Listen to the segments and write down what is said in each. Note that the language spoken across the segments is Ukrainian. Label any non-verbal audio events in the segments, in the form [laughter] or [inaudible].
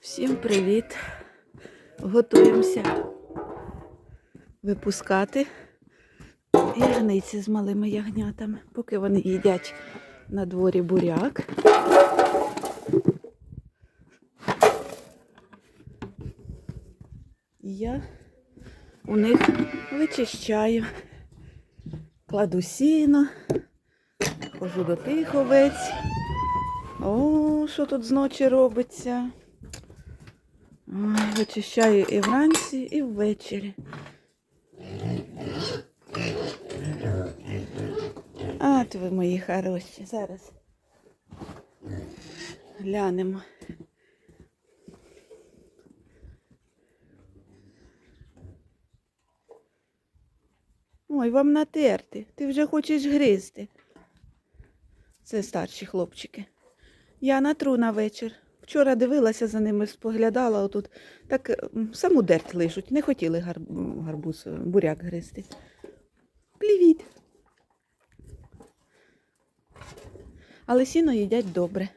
Всім привіт! Готуємося випускати ягниці з малими ягнятами, поки вони їдять на дворі буряк. Я у них вичищаю, кладу сіно, хожу до тих овець. О, що тут зночі робиться? Вичищаю і вранці, і ввечері. От ви мої хороші. Зараз глянемо. Ой, вам натерти. Ти вже хочеш гризти. Це старші хлопчики. Я натру на вечір. Вчора дивилася за ними, споглядала отут. Так саму дерть лижуть. Не хотіли гар... гарбуз, е, буряк гризти. Плівіть. Але сіно їдять добре.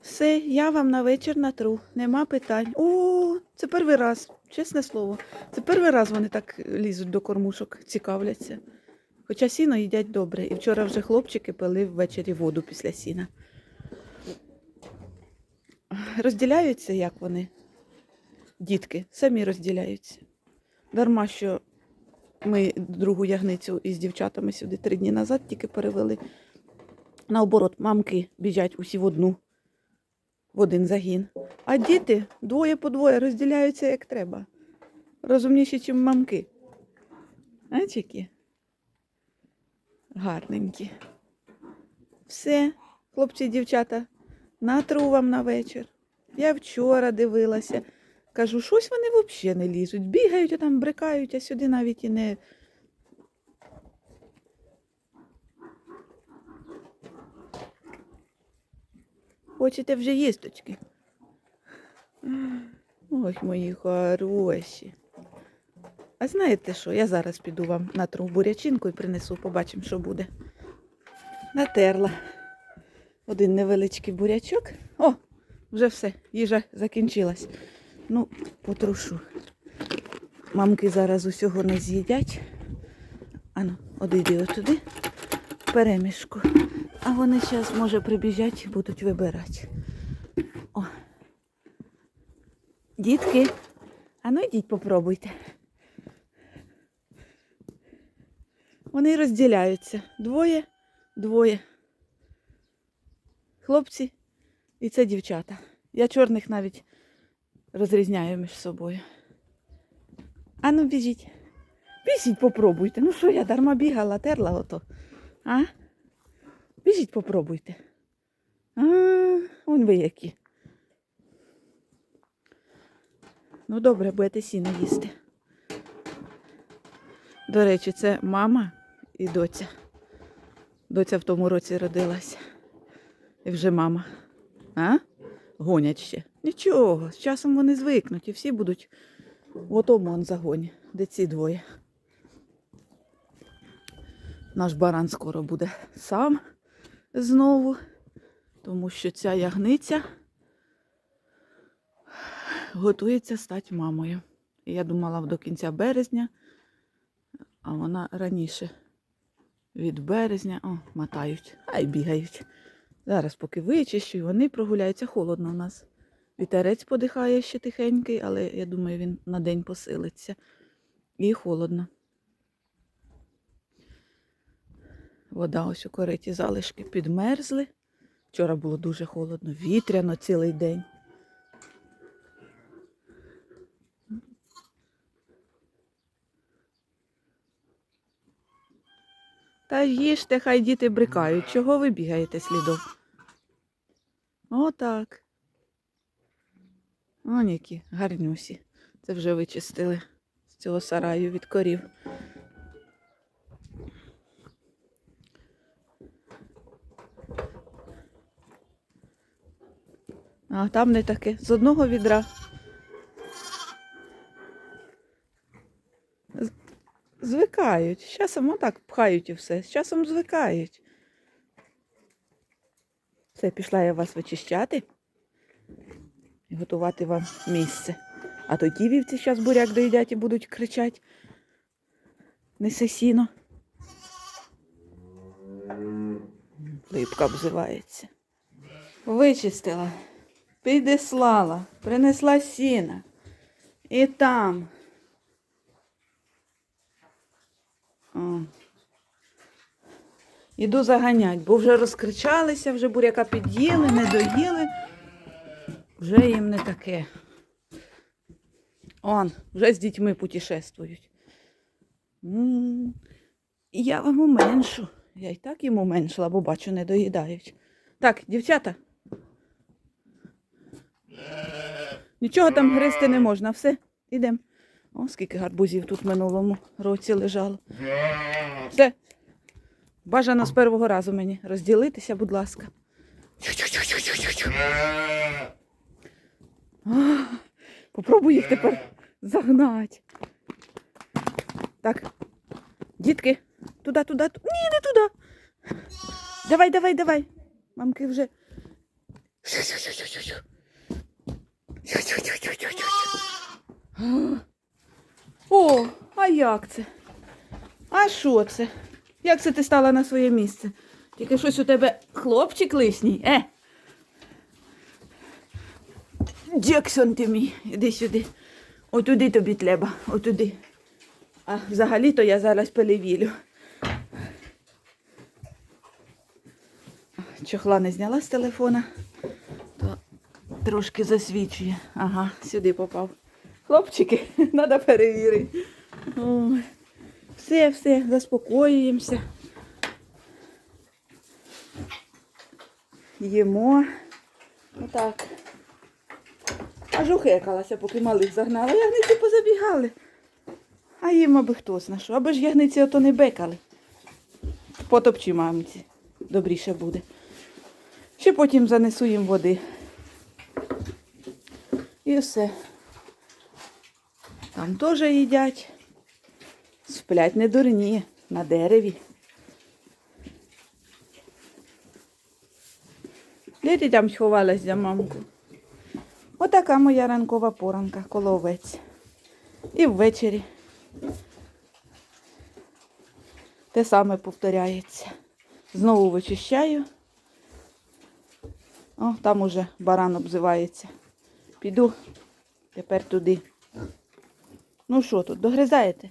Все, я вам на вечір натру. Нема питань. О, це перший раз, чесне слово. Це перший раз вони так лізуть до кормушок, цікавляться. Хоча сіно їдять добре. І вчора вже хлопчики пили ввечері воду після сіна. Розділяються, як вони, дітки, самі розділяються. Дарма, що ми другу ягницю із дівчатами сюди три дні назад тільки перевели. Наоборот, мамки біжать усі в одну, в один загін. А діти двоє по двоє розділяються як треба. Розумніші, ніж мамки. Знаєш, які? Гарненькі. Все, хлопці і дівчата, натру вам на вечір. Я вчора дивилася. Кажу, щось вони взагалі не лізуть. Бігають, а там брикають, а сюди навіть і не. Хочете вже їсточки? Ой, мої хороші. А знаєте що? Я зараз піду вам натру бурячинку і принесу, побачимо, що буде. Натерла один невеличкий бурячок. Вже все, їжа закінчилась. Ну, потрушу. Мамки зараз усього не з'їдять. Ану, одійди отуди, в перемішку. А вони зараз, може, прибіжать і будуть вибирати. О. Дітки, а ну йдіть попробуйте. Вони розділяються. Двоє, двоє. Хлопці і це дівчата. Я чорних навіть розрізняю між собою. А ну біжіть. Біжіть, попробуйте. Ну що я дарма бігала, терла ото. А? Біжіть, попробуйте. А, вон ви які. Ну добре, будете сіно їсти. До речі, це мама і доця. Доця в тому році родилася. І вже мама. А? Гонять ще. Нічого, з часом вони звикнуть і всі будуть в отому он загоні, де ці двоє. Наш баран скоро буде сам знову, тому що ця ягниця готується стати мамою. Я думала до кінця березня, а вона раніше від березня. О, мотають, ай бігають. Зараз поки вичищу, і вони прогуляються. Холодно у нас. Вітерець подихає ще тихенький, але я думаю, він на день посилиться. І холодно. Вода ось у кориті залишки підмерзли. Вчора було дуже холодно, вітряно цілий день. Та їжте, хай діти брикають. Чого ви бігаєте слідом? Отак. О, які гарнюсі. Це вже вичистили з цього сараю від корів. А там не таке. З одного відра. Звикають. З часом отак пхають і все. З часом звикають. Все, пішла я вас вичищати. і готувати вам місце. А то ті вівці зараз буряк доїдять і будуть кричати. Неси сіно. Липка обзивається. Вичистила, підіслала, принесла сіна. І там. О. Іду заганять, бо вже розкричалися, вже буряка під'їли, не доїли. Вже їм не таке. Он, вже з дітьми путешествують. Я вам уменшу. Я і так їм уменшила, бо бачу, не доїдають. Так, дівчата. Нічого там гризти не можна, все, ідемо. О, скільки гарбузів тут в минулому році лежало. Все. Бажано з першого разу мені розділитися, будь ласка. А, Попробуй їх тепер загнати. Так. Дітки, туди, туди, ту- Ні, не туди. Давай, давай, давай. Мамки вже. О, а як це? А що це? Як це ти стала на своє місце? Тільки щось у тебе хлопчик лишній, е? Джексон ти мій, іди сюди. Отуди тобі треба, отуди. А взагалі-то я зараз перевілю. Чохла не зняла з телефона, то трошки засвічує. Ага, сюди попав. Хлопчики, [laughs] треба перевірити. Все, все, заспокоюємося. Їмо. Отак. Аж ухекалася, поки малих загнала. Ягниці позабігали. А їм аби хто зна що. Аби ж ягниці ото не бекали. Потопчі мамці. Добріше буде. Ще потім занесу їм води. І все. Там теж їдять. Сплять не дурні на дереві. Де ти там сховалась за мамку? Отака моя ранкова поранка коло овець. І ввечері. Те саме повторяється. Знову вичищаю. О, там уже баран обзивається. Піду тепер туди. Ну що тут, догризаєте?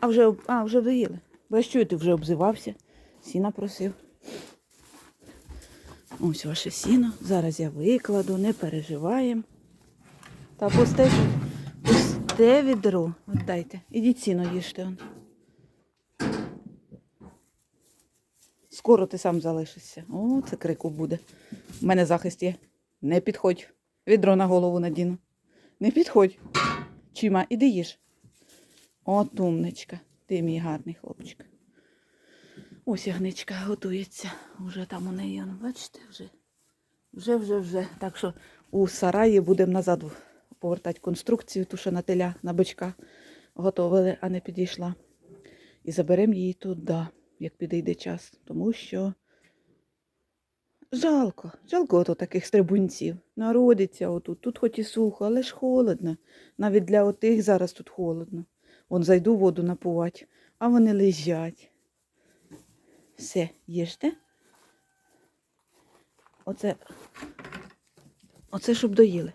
А вже, а, вже доїли. Бо я чую, ти вже обзивався. Сіна просив. Ось ваше сіно. Зараз я викладу, не переживаємо. Та пусте, пусте відро. От дайте. Ідіть сіно їжте. Он. Скоро ти сам залишишся. О, це крику буде. У мене захист є. Не підходь. Відро на голову надіну. Не підходь. Чима, іди їж. От умничка. Ти мій гарний хлопчик. Ось ягничка готується. Уже там у неї, бачите, вже. Вже, вже, вже. Так що у сараї будемо назад повертати конструкцію, ту, що на теля, на бичка готовили, а не підійшла. І заберемо її туди, як підійде час. Тому що жалко, жалко ото таких стрибунців. Народиться отут. Тут хоч і сухо, але ж холодно. Навіть для отих зараз тут холодно. Вон зайду воду напувати, а вони лежать. Все, їжте. Оце, оце щоб доїли.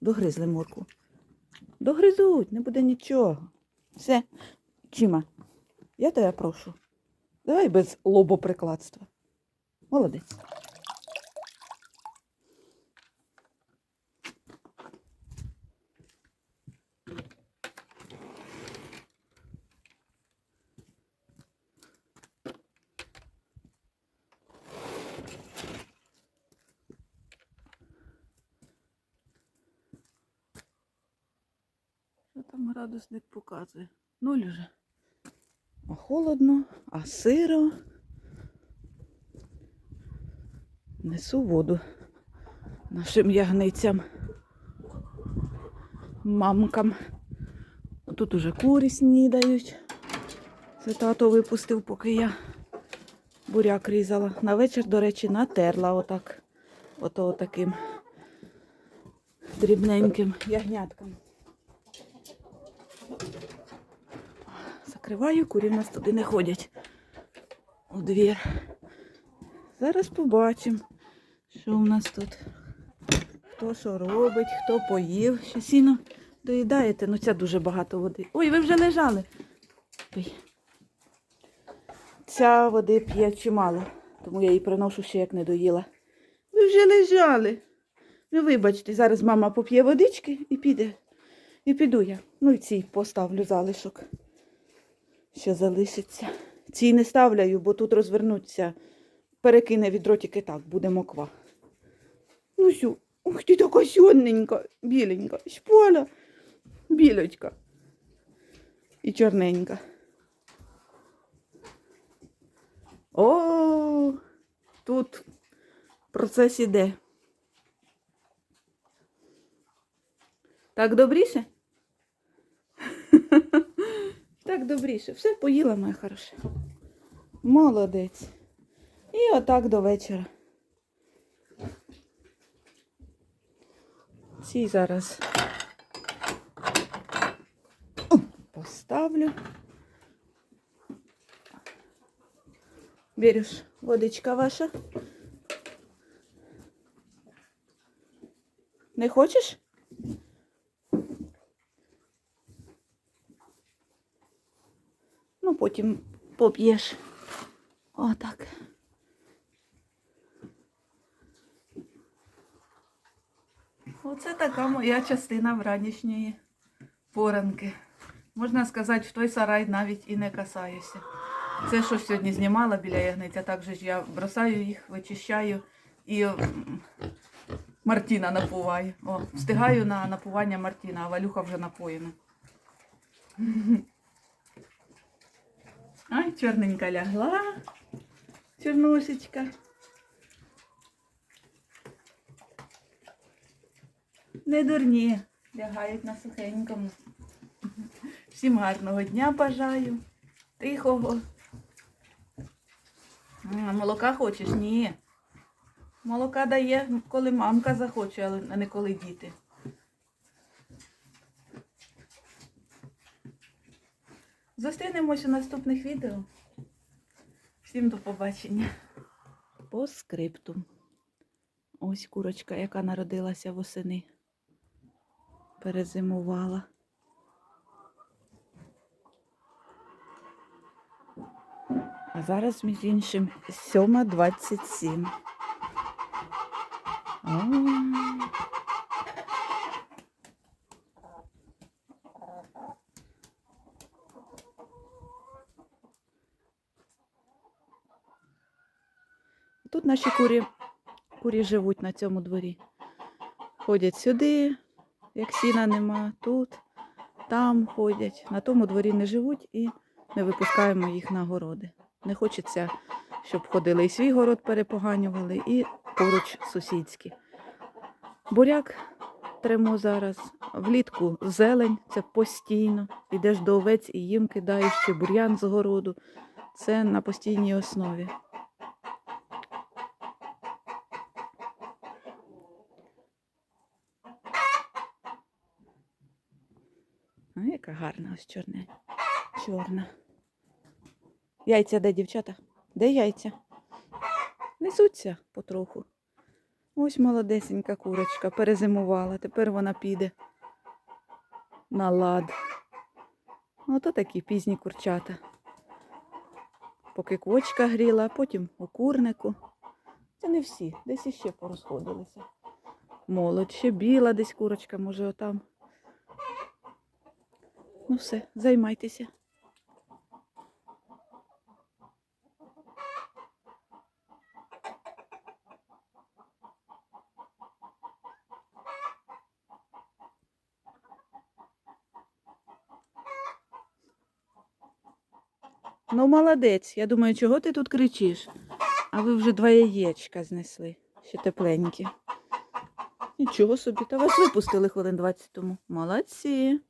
Догризли морку. Догризуть, не буде нічого. Все, Чима, я тебе прошу. Давай без лобоприкладства. Молодець. Що там градусник показує? Нуль уже. А холодно, а сиро. Несу воду нашим ягницям, мамкам. Тут уже курі снідають. Це тато випустив, поки я буряк різала. На вечір, до речі, натерла отак. Ото таким дрібненьким ягняткам. Закриваю, курі в нас туди не ходять у двір. Зараз побачимо, що в нас тут. Хто що робить, хто поїв. Ще сіно доїдаєте, ну ця дуже багато води. Ой, ви вже лежали. Ой. Ця води п'є чимало, тому я її приношу ще як не доїла. Ви вже лежали. Ну, вибачте, зараз мама поп'є водички і піде. І піду я. Ну і цій поставлю залишок. Що залишиться. Цій не ставляю, бо тут розвернуться. Перекине відро тільки так, буде моква. Ну сю, ух ти така сьонненька, біленька, шпола, білочка. І чорненька. О, тут процес іде. Так добріше? [laughs] Так добріше. Все поїла, моя хороша. Молодець. І отак до вечора. Ці зараз поставлю. Береш водичка ваша. Не хочеш? Ну, потім поп'єш. Отак. Оце така моя частина вранішньої поранки. Можна сказати, в той сарай навіть і не касаюся. Це що сьогодні знімала біля ягниця, так же ж я бросаю їх, вичищаю і Мартіна напуваю. О, встигаю на напування Мартіна, а Валюха вже напоєна. Ай, чорненька лягла. Чорнушечка. Не дурні, лягають на сухенькому. Всім гарного дня бажаю. Тихого. Молока хочеш? Ні. Молока дає, коли мамка захоче, але не коли діти. Зустрінемось у наступних відео. Всім до побачення. По скрипту. Ось курочка, яка народилася восени. Перезимувала. А зараз, між іншим, 7.27. Тут наші курі, курі живуть на цьому дворі. Ходять сюди, як сіна нема, тут, там ходять. На тому дворі не живуть і не випускаємо їх на городи. Не хочеться, щоб ходили і свій город перепоганювали, і поруч сусідські. Буряк тремо зараз. Влітку зелень, це постійно. Йдеш до овець і їм кидаєш ще бур'ян з городу. Це на постійній основі. Гарна ось чорна. Чорна. Яйця де, дівчата? Де яйця? Несуться потроху. Ось молодесенька курочка перезимувала. Тепер вона піде на лад. Ото такі пізні курчата. Поки квочка гріла, потім у курнику. Це не всі, десь іще порозходилися. Молодь, ще біла десь курочка, може отам. Ну все, займайтеся. Ну, молодець. Я думаю, чого ти тут кричиш? А ви вже два яєчка знесли, ще тепленькі. Нічого собі, та вас випустили хвилин 20 тому. Молодці.